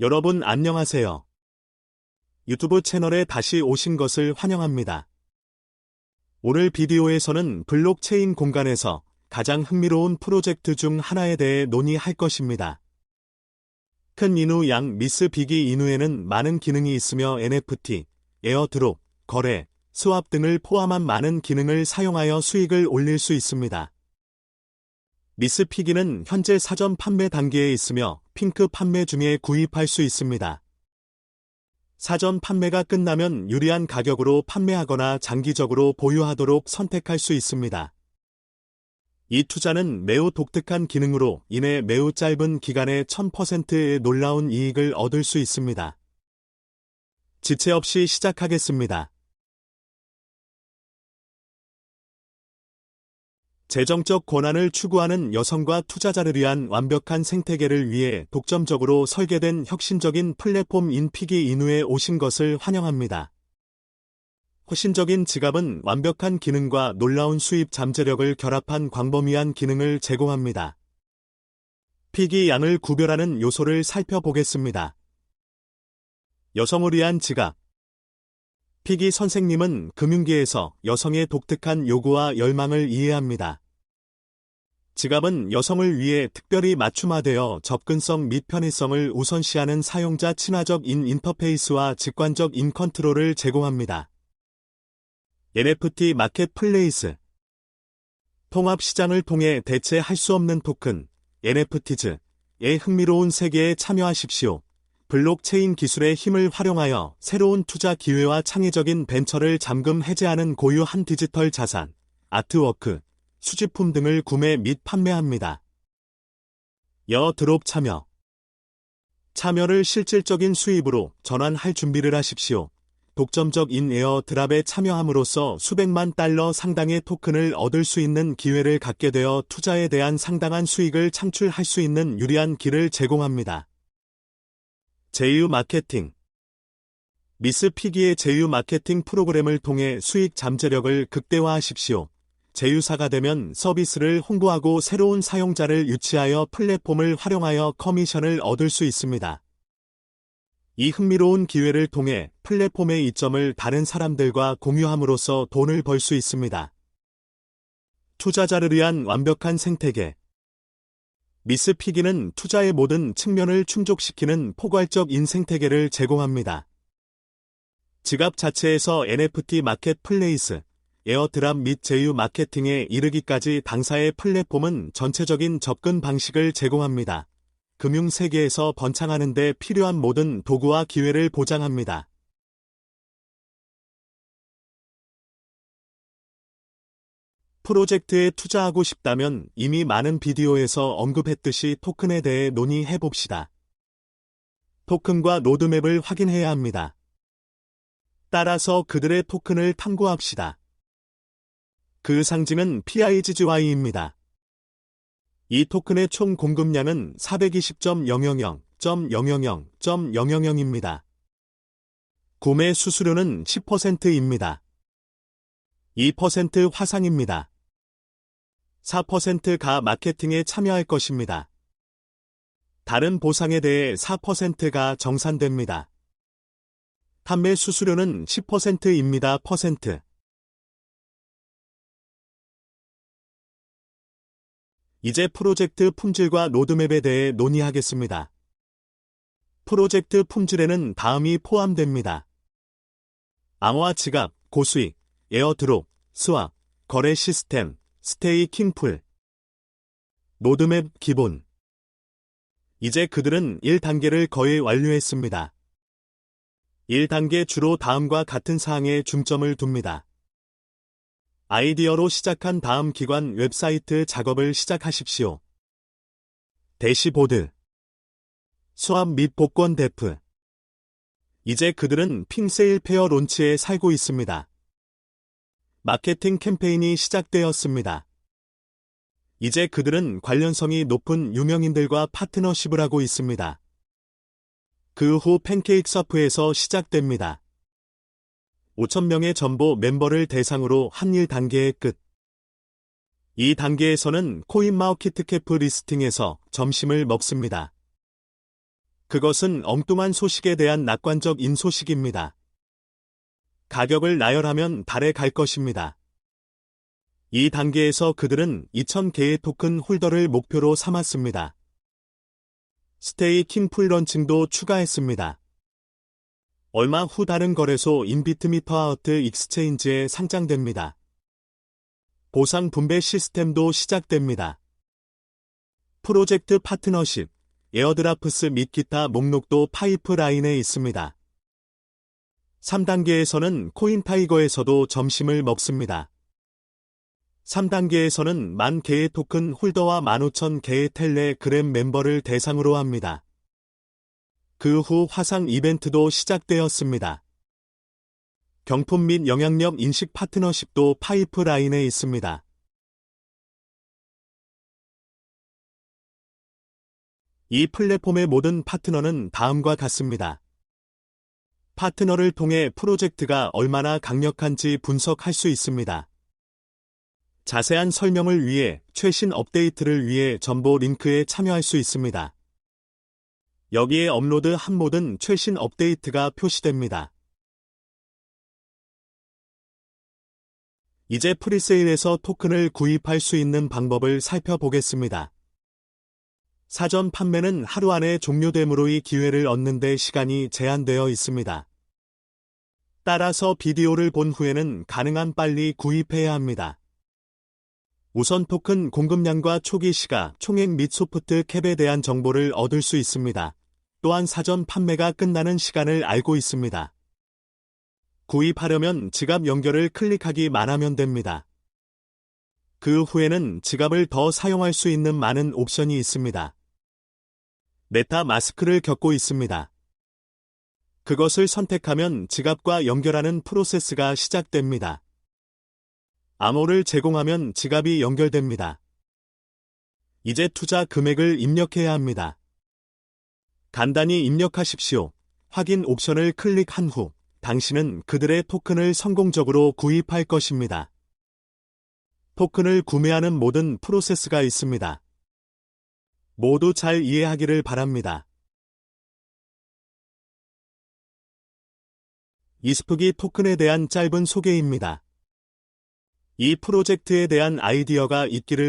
여러분 안녕하세요. 유튜브 채널에 다시 오신 것을 환영합니다. 오늘 비디오에서는 블록체인 공간에서 가장 흥미로운 프로젝트 중 하나에 대해 논의할 것입니다. 큰 인우 양 미스 비기 인우에는 많은 기능이 있으며 NFT, 에어드롭, 거래, 스왑 등을 포함한 많은 기능을 사용하여 수익을 올릴 수 있습니다. 미스 피기는 현재 사전 판매 단계에 있으며 핑크 판매 중에 구입할 수 있습니다. 사전 판매가 끝나면 유리한 가격으로 판매하거나 장기적으로 보유하도록 선택할 수 있습니다. 이 투자는 매우 독특한 기능으로 인해 매우 짧은 기간에 1000%의 놀라운 이익을 얻을 수 있습니다. 지체 없이 시작하겠습니다. 재정적 권한을 추구하는 여성과 투자자를 위한 완벽한 생태계를 위해 독점적으로 설계된 혁신적인 플랫폼 인피기 인후에 오신 것을 환영합니다. 혁신적인 지갑은 완벽한 기능과 놀라운 수입 잠재력을 결합한 광범위한 기능을 제공합니다. 피기 양을 구별하는 요소를 살펴보겠습니다. 여성을 위한 지갑 피기 선생님은 금융계에서 여성의 독특한 요구와 열망을 이해합니다. 지갑은 여성을 위해 특별히 맞춤화되어 접근성 및 편의성을 우선시하는 사용자 친화적 인 인터페이스와 직관적 인 컨트롤을 제공합니다. NFT 마켓플레이스 통합 시장을 통해 대체할 수 없는 토큰 NFT즈의 흥미로운 세계에 참여하십시오. 블록체인 기술의 힘을 활용하여 새로운 투자 기회와 창의적인 벤처를 잠금 해제하는 고유한 디지털 자산, 아트워크, 수집품 등을 구매 및 판매합니다. 여 드롭 참여 참여를 실질적인 수입으로 전환할 준비를 하십시오. 독점적 인에어 드랍에 참여함으로써 수백만 달러 상당의 토큰을 얻을 수 있는 기회를 갖게 되어 투자에 대한 상당한 수익을 창출할 수 있는 유리한 길을 제공합니다. 제휴 마케팅 미스 피기의 제휴 마케팅 프로그램을 통해 수익 잠재력을 극대화하십시오. 제휴사가 되면 서비스를 홍보하고 새로운 사용자를 유치하여 플랫폼을 활용하여 커미션을 얻을 수 있습니다. 이 흥미로운 기회를 통해 플랫폼의 이점을 다른 사람들과 공유함으로써 돈을 벌 수 있습니다. 투자자를 위한 완벽한 생태계 미스 피기는 투자의 모든 측면을 충족시키는 포괄적 인생태계를 제공합니다. 지갑 자체에서 NFT 마켓 플레이스, 에어드랍 및 제휴 마케팅에 이르기까지 당사의 플랫폼은 전체적인 접근 방식을 제공합니다. 금융 세계에서 번창하는 데 필요한 모든 도구와 기회를 보장합니다. 프로젝트에 투자하고 싶다면 이미 많은 비디오에서 언급했듯이 토큰에 대해 논의해 봅시다. 토큰과 로드맵을 확인해야 합니다. 따라서 그들의 토큰을 탐구합시다. 그 상징은 PIGGY입니다. 이 토큰의 총 공급량은 420.000.000.000입니다. 구매 수수료는 10%입니다. 2% 화상입니다. 4%가 마케팅에 참여할 것입니다. 다른 보상에 대해 4%가 정산됩니다. 판매 수수료는 10%입니다. 퍼센트. 이제 프로젝트 품질과 로드맵에 대해 논의하겠습니다. 프로젝트 품질에는 다음이 포함됩니다. 암호화 지갑, 고수익, 에어드롭, 스왑, 거래 시스템, 스테이킹풀, 로드맵 기본. 이제 그들은 1단계를 거의 완료했습니다. 1단계 주로 다음과 같은 사항에 중점을 둡니다. 아이디어로 시작한 다음 기관 웹사이트 작업을 시작하십시오. 대시보드 수압 및 복권 대프 이제 그들은 핑세일 페어 론치에 살고 있습니다. 마케팅 캠페인이 시작되었습니다. 이제 그들은 관련성이 높은 유명인들과 파트너십을 하고 있습니다. 그 후 팬케이크 서프에서 시작됩니다. 5천명의 전보 멤버를 대상으로 한일 단계의 끝. 이 단계에서는 코인마우키트캐프 리스팅에서 점심을 먹습니다. 그것은 엉뚱한 소식에 대한 낙관적 인 소식입니다. 가격을 나열하면 달에 갈 것입니다. 이 단계에서 그들은 2,000개의 토큰 홀더를 목표로 삼았습니다. 스테이 킹풀 런칭도 추가했습니다. 얼마 후 다른 거래소 인비트미터아우트 익스체인지에 상장됩니다. 보상 분배 시스템도 시작됩니다. 프로젝트 파트너십, 에어드라프스 및 기타 목록도 파이프라인에 있습니다. 3단계에서는 코인타이거에서도 점심을 먹습니다. 3단계에서는 만 개의 토큰 홀더와 15,000개의 텔레그램 멤버를 대상으로 합니다. 그 후 화상 이벤트도 시작되었습니다. 경품 및 영향력 인식 파트너십도 파이프라인에 있습니다. 이 플랫폼의 모든 파트너는 다음과 같습니다. 파트너를 통해 프로젝트가 얼마나 강력한지 분석할 수 있습니다. 자세한 설명을 위해 최신 업데이트를 위해 정보 링크에 참여할 수 있습니다. 여기에 업로드 한 모든 최신 업데이트가 표시됩니다. 이제 프리세일에서 토큰을 구입할 수 있는 방법을 살펴보겠습니다. 사전 판매는 하루 안에 종료되므로 이 기회를 얻는 데 시간이 제한되어 있습니다. 따라서 비디오를 본 후에는 가능한 빨리 구입해야 합니다. 우선 토큰 공급량과 초기 시가, 총액 및 소프트 캡에 대한 정보를 얻을 수 있습니다. 또한 사전 판매가 끝나는 시간을 알고 있습니다. 구입하려면 지갑 연결을 클릭하기만 하면 됩니다. 그 후에는 지갑을 더 사용할 수 있는 많은 옵션이 있습니다. 메타 마스크를 겪고 있습니다. 그것을 선택하면 지갑과 연결하는 프로세스가 시작됩니다. 암호를 제공하면 지갑이 연결됩니다. 이제 투자 금액을 입력해야 합니다. 간단히 입력하십시오. 확인 옵션을 클릭한 후 당신은 그들의 토큰을 성공적으로 구입할 것입니다. 토큰을 구매하는 모든 프로세스가 있습니다. 모두 잘 이해하기를 바랍니다. 이스프기 토큰에 대한 짧은 소개입니다. 이 프로젝트에 대한 아이디어가 있기를